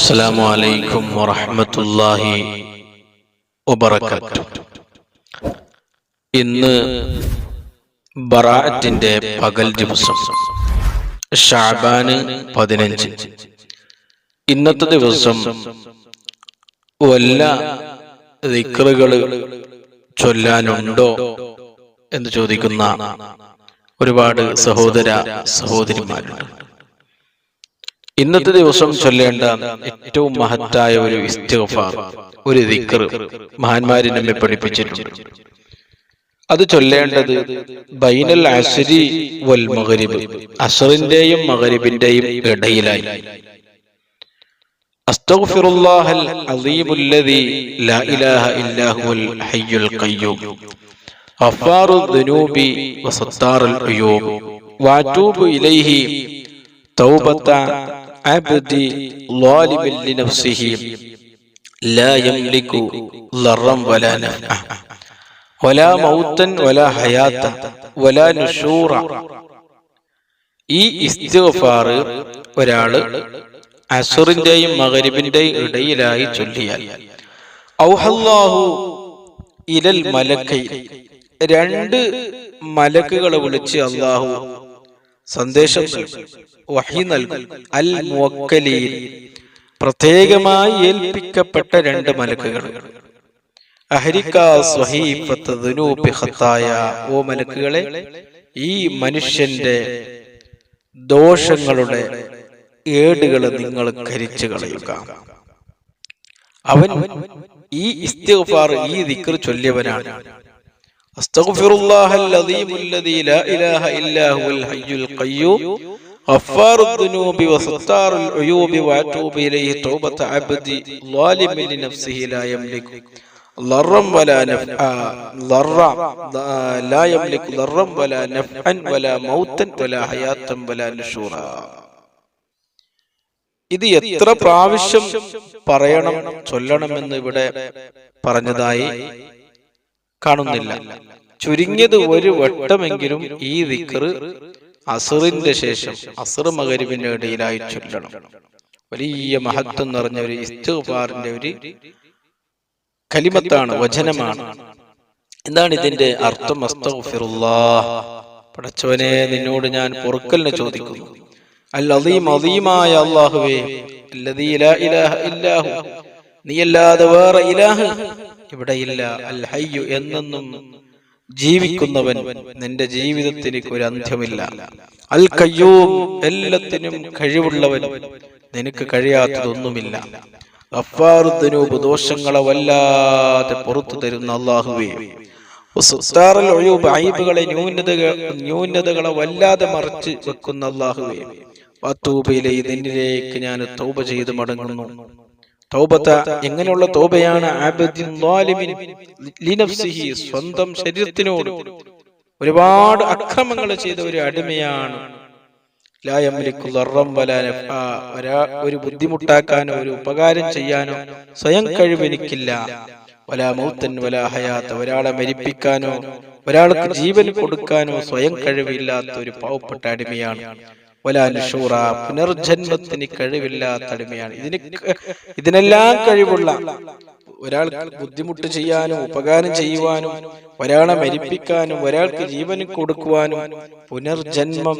السلام عليكم ورحمة الله وبركاته ഇന്ന് ബറാഅത്തിന്റെ പകൽ ദിവസം ഷാബാന് പതിനഞ്ച് ഇന്നത്തെ ദിവസം വല്ല ദിക്റുകൾ ചൊല്ലാനുണ്ടോ എന്ന് ചോദിക്കുന്ന ഒരുപാട് സഹോദര സഹോദരിമാരുണ്ട് ഇന്നത്തെ ദിവസം ചൊല്ലേണ്ട ഏറ്റവും മഹത്തായ ഒരു ഇസ്തിഗ്ഫാർ ഒരു ദിക്ർ മഹാന്മാരി നമ്മെ പഠിപ്പിച്ചിട്ടുണ്ട്. അത് ചൊല്ലേണ്ടത് ബൈനൽ അസ്രി വൽ മകരിബ് അസറിന്റെയും മകരിബിന്റെയും ഇടയിലായി. അസ്തഗ്ഫിറുല്ലാഹൽ ലാ ഇലാഹ ഹയ്യുൽ ഖയ്യൂം ഇലൈഹി അബ്ദി ളാലിമൻ ലിനഫ്സിഹി لا يملك ضرا ولا نفعا ولا موتا ولا حياة ولا نشورا ഈ ഇസ്തിഗ്ഫാർ ഒരാള് അസുറിന്റെയും മകരിബിന്റെയും ഇടയിലായി ചൊല്ലിയാൽ ഔഹല്ലാഹു ഇലൽ മലക്കൈ രണ്ട് മലക്കുകളെ വിളിച്ച് അള്ളാഹു സന്ദേശം വഹി നൽകും. അൽ മുവക്കലീൻ പ്രത്യേകമായി ഏൽപ്പിക്കപ്പെട്ട രണ്ട് മലക്കുകൾ. ഓ മലക്കുകളെ ഈ മനുഷ്യന്റെ ദോഷങ്ങളുടെ ഏടുകൾ നിങ്ങൾ കരിച്ചു കളയുക. അവൻ ഈ ഇസ്തിഫാർ ഈ ദിക്കർ ചൊല്ലിയവനാണ്. അസ്തഗ്ഫിറുല്ലാഹൽ അദീമുൽ ലദീ ലാ ഇലാഹ ഇല്ലാ ഹുവൽ ഹയ്യുൽ ഖയ്യൂം غفار الذنوب وستار العيوب واتوب اليه توبه عبدي ظالم لنفسه لا يملك ضرا ولا نفعا ضرا لا يملك ضرا ولا نفعا ولا موتا ولا حياه ولا نشورا ഇത് എത്ര പ്രാവശ്യം പറയണം ചൊല്ലണമെന്ന് ഇവിടെ പറഞ്ഞതായി കാണുന്നില്ല. ചുരുങ്ങിയത് ഒരു വട്ടമെങ്കിലും ഈ ദിക്റ് അസറിന്റെ ശേഷം അസർ മകരിവിന്റെ ഇടയിലായി ചൊല്ലണം. വലിയ മഹത്വം നിറഞ്ഞ ഒരു ഇസ്തുഫാറിന്റെ ഒരു കലിമത്താണ് വചനമാണ്. എന്താണ് ഇതിന്റെ അർത്ഥം? പടച്ചവനെ നിന്നോട് ഞാൻ പൊറുക്കലിനെ ചോദിക്കുന്നു. ഇലാഹ ഇല്ലാഹു. നീയല്ലാതെ വേറെ ഇലാഹ് ഇവിടെ ഇല്ല അൽ ഹയ്യു എന്നെന്നും ജീവിക്കുന്നവൻ നിന്റെ ജീവിതത്തിന് ഒരു അന്ത്യമില്ല. അൽ കയ്യൂം എല്ലാത്തിനും കഴിവുള്ളവൻ നിനക്ക് കഴിയാത്തതൊന്നുമില്ല. അഫാറുദ്ദനൂപ് ദോഷങ്ങളെ വല്ലാതെ പുറത്തു തരുന്ന അള്ളാഹുവേ ഐബുകളെ ന്യൂനതകൾ ന്യൂനതകളെ വല്ലാതെ മറച്ച് വെക്കുന്ന അള്ളാഹുവേ വത്തൂബയിലെ നിന്നിലേക്ക് ഞാൻ തൗബ ചെയ്ത് മടങ്ങുന്നു. തൗബത്ത എങ്ങനെയുള്ള തൗബയാണ് സ്വന്തം ശരീരത്തിനോട് ഒരുപാട് അക്രമങ്ങൾ ചെയ്ത ഒരു അടിമയാണ്. ഒരു ബുദ്ധിമുട്ടാക്കാനോ ഒരു ഉപകാരം ചെയ്യാനോ സ്വയം കഴിവെനിക്കില്ല. വലാ മൗത്തൻ വലാ ഹയാത്ത. ഒരാളെ മരിപ്പിക്കാനോ ഒരാൾക്ക് ജീവൻ കൊടുക്കാനോ സ്വയം കഴിവില്ലാത്ത ഒരു പാവപ്പെട്ട അടിമയാണ്. വലാനുഷൂറ പുനർജന്മത്തിന് കഴിവില്ലാത്ത അടിമയാണ് ഇതിന് ഇതിനെല്ലാം കഴിവുള്ള ഒരാൾ ബുദ്ധിമുട്ട് ചെയ്യാനും ഉപകാരം ചെയ്യുവാനും ഒരാളെ മരിപ്പിക്കാനും ഒരാൾക്ക് ജീവൻ കൊടുക്കുവാനും പുനർജന്മം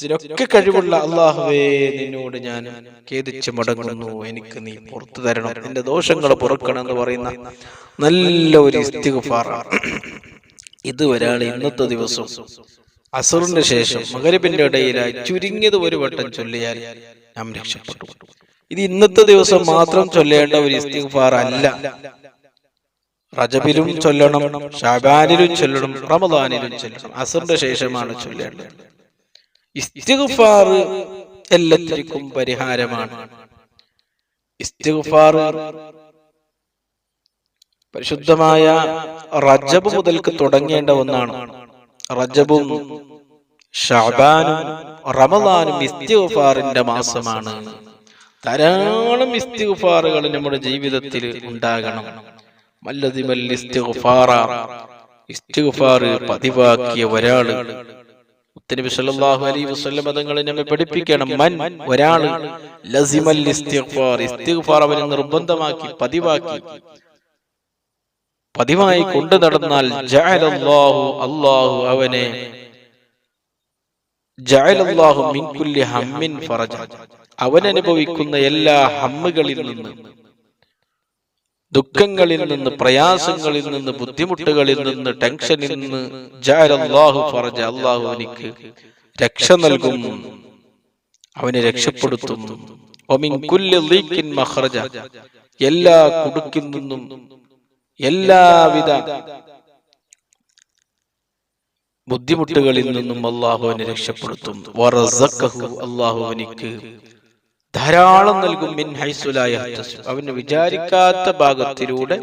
ഇതിനൊക്കെ കഴിവുള്ള അള്ളാഹുവേ നിന്നോട് ഞാൻ ഖേദിച്ച് മടങ്ങുന്നു. എനിക്ക് നീ പുറത്തു തരണം. എന്റെ ദോഷങ്ങൾ പുറക്കണം എന്ന് പറയുന്ന നല്ല ഒരു ഇസ്തിഗുഫാറാണ്. ഇത് ഒരാൾ ഇന്നത്തെ ദിവസം അസറിന് ശേഷം മകരിപ്പിന്റെ ഇടയിലായി ചുരുങ്ങിയത് ഒരു വട്ടം ചൊല്ലിയാൽ നാം രക്ഷപ്പെട്ടു. ഇത് ഇന്നത്തെ ദിവസം മാത്രം ചൊല്ലേണ്ട ഒരു ഇസ്തിഗ്ഫാർ അല്ല. റജബിലും ചൊല്ലണം ഷാബാനിലും ചൊല്ലണം റമദാനിലും ചൊല്ലണം. അസറിന്റെ ശേഷമാണ് ചൊല്ലേണ്ടത്. ഇസ്തിഗ്ഫാർ എല്ലാത്തിനും പരിഹാരമാണ്. ഇസ്തിഗ്ഫാർ പരിശുദ്ധമായ റജബ് മുതൽക്ക് തുടങ്ങേണ്ട ഒന്നാണ്. റജബും ഷാബാനും റമദാനും ഇസ്തിഗ്ഫാറിന്റെ മാസമാണ്. ധാരാളം ഇസ്തിഗ്ഫാറുകൾ നമ്മുടെ ജീവിതത്തിൽ ഉണ്ടാകണം. മല്ലതിമൽ ഇസ്തിഗ്ഫാറ. ഇസ്തിഗ്ഫാർ പതിവാക്കിയ ഒരാൾ. നബി സല്ലല്ലാഹു അലൈഹി വസല്ലം തങ്ങളെ നമ്മെ പഠിപ്പിക്കണം. മൻ ഒരാൾ ലസിമൽ ഇസ്തിഗ്ഫാർ. ഇസ്തിഗ്ഫാർ അവനെ നിർബന്ധമാക്കി പതിവാക്കി. പതിവായി കൊണ്ടു നടന്നാൽ ജഅലല്ലാഹു അല്ലാഹു അവനെ. ജഅലല്ലാഹു മിൻ കുല്ലി ഹമ്മിൻ ഫറജ. അവൻ അനുഭവിക്കുന്ന എല്ലാ ഹമ്മുകളിൽ നിന്ന് ദുഃഖങ്ങളിൽ നിന്ന് പ്രയാസങ്ങളിൽ നിന്ന് ബുദ്ധിമുട്ടുകളിൽ നിന്ന് ടെൻഷനിൽ നിന്ന് ജഅലല്ലാഹു ഫറജ. അല്ലാഹു എനിക്ക് രക്ഷ നൽകും. അവനെ രക്ഷപ്പെടുത്തുന്നു. എല്ലാ കുടുക്കിൽ നിന്നും എല്ലാവിധ ബുദ്ധിമുട്ടുകളിൽ നിന്നും അള്ളാഹുവിനെ രക്ഷപ്പെടുത്തും. അള്ളാഹുവിനിക്ക് ധാരാളം നൽകും. മിൻ അവന് വിചാരിക്കാത്ത ഭാഗത്തിലൂടെ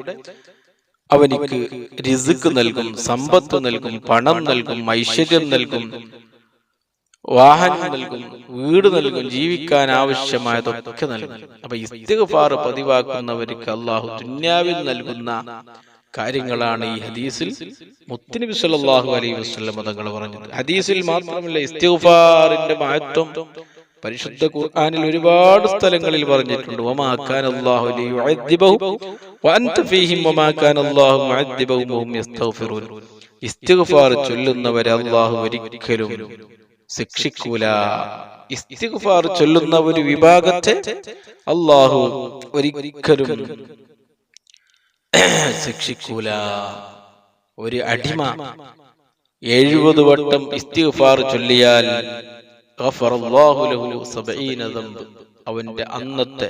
അവനിക്ക് റിസുക്ക് നൽകും സമ്പത്ത് നൽകും പണം നൽകും ഐശ്വര്യം നൽകും. വാഹനം നൽകും വീട് നൽകും ജീവിക്കാൻ ആവശ്യമായതൊക്കെ നൽകും. അപ്പൊ ഇസ്തിഗ്ഫാർ പതിവാക്കുന്നവർക്ക് അള്ളാഹു ദുന്യാവിൽ നൽകുന്ന കാര്യങ്ങളാണ് ഈ ഹദീസിൽ. മുത്തനബി സല്ലല്ലാഹു അലൈഹി വസല്ലം തങ്ങൾ പറഞ്ഞത്. ഹദീസിൽ മാത്രമല്ല ഇസ്തിഗ്ഫാറിന്റെ മഹത്വം പരിശുദ്ധ ഖുർആനിൽ ഒരുപാട് സ്ഥലങ്ങളിൽ പറഞ്ഞിട്ടുണ്ട്. വമാ കാന അല്ലാഹു ലിയുഅദ്ദിബഹു വഅൻത ഫീഹിം വമാ കാന അല്ലാഹു മുഅദ്ദിബഹും വഹും യസ്തഗ്ഫിറൂൻ. ഇസ്തിഗ്ഫാർ ചൊല്ലുന്നവരെ അല്ലാഹു ഒരിക്കലും ശിക്ഷിക്കൂല. ഇസ്തിഗ്ഫാർ ചൊല്ലുന്ന ഒരു വിഭാഗത്തെ അല്ലാഹു ഒരിക്കലും ശിക്ഷിക്കൂല. ഒരു അടിമ എഴുപത് വട്ടം ഇസ്തിഗ്ഫാർ ചൊല്ലിയാൽ. അവന്റെ അന്നത്തെ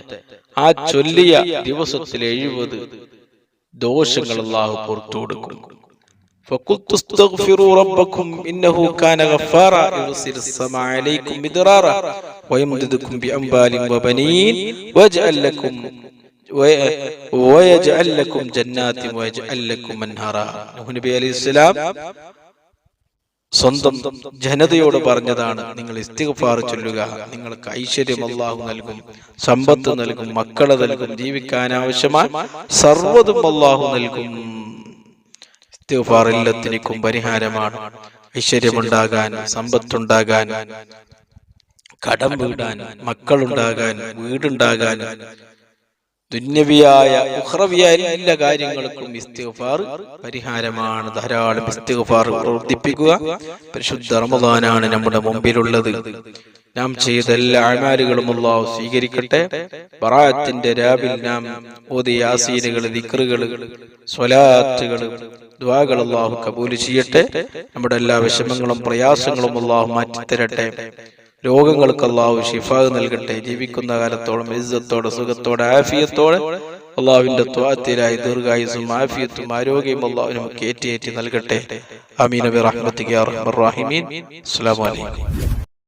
ആ ചൊല്ലിയ ദിവസത്തിൽ എഴുപത് ദോഷങ്ങൾ അള്ളാഹു പുറത്തു കൊടുക്കും. فقلت استغفروا ربكم إنه كان غفارا يرسل السماء عليكم مدرارا ويمددكم بأموال وبنين ويجعل لكم ويجعل لكم جنات ويجعل لكم أنهارا നൂഹ് നബി അലൈഹി സ്വലാം സ്വന്തം ജനതയോട് പറഞ്ഞതാണ് നിങ്ങൾ ഇസ്തിഗ്ഫാർ ചൊല്ലുക നിങ്ങൾക്ക് ഐശ്വര്യം അള്ളാഹു നൽകും സമ്പത്ത് നൽകും മക്കളെ നൽകും ജീവിക്കാൻ ആവശ്യമായ സർവ്വതും അള്ളാഹു നൽകും ഇസ്തിഗ്ഫാർ എല്ലാത്തിനും പരിഹാരമാണ്. ഐശ്വര്യമുണ്ടാകാൻ സമ്പത്തുണ്ടാകാൻ കടം വീടാൻ മക്കളുണ്ടാകാൻ വീടുണ്ടാകാൻ ദുന്യവിയായ ഉഹ്രവിയായ എല്ലാ കാര്യങ്ങൾക്കും ഇസ്തിഗ്ഫാർ പരിഹാരമാണ്. ധാരാളം ഇസ്തിഗ്ഫാർ പ്രവർത്തിപ്പിക്കുക പരിശുദ്ധ റമദാനാണ് നമ്മുടെ മുമ്പിലുള്ളത്. നാം ചെയ്ത എല്ലാ അമാലുകളും അള്ളാഹു സ്വീകരിക്കട്ടെ. ബറാത്തിന്റെ രാവിൽ നാം ഓതി യാസീനുകൾ ദിക്റുകൾ സ്വലാത്തുകൾ ദ്വാകൾ അള്ളാഹു കബൂൽ ചെയ്യട്ടെ. നമ്മുടെ എല്ലാ വിഷമങ്ങളും പ്രയാസങ്ങളും അള്ളാഹു മാറ്റിത്തരട്ടെ. രോഗങ്ങൾക്ക് അള്ളാഹു ഷിഫ നൽകട്ടെ. ജീവിക്കുന്ന കാലത്തോളം ഇസ്സത്തോടെ സുഖത്തോടെ ആഫിയത്തോടെ അള്ളാഹുവിന്റെ ത്വാത്തിലായി ദീർഘായുസും ആഫിയത്തും ആരോഗ്യവും അള്ളാഹു നമുക്ക് ഏറ്റി ഏറ്റി നൽകട്ടെ. അമീൻ നബി റഹ്മത്തിക്ക് അസ്സലാമു അലൈക്കും.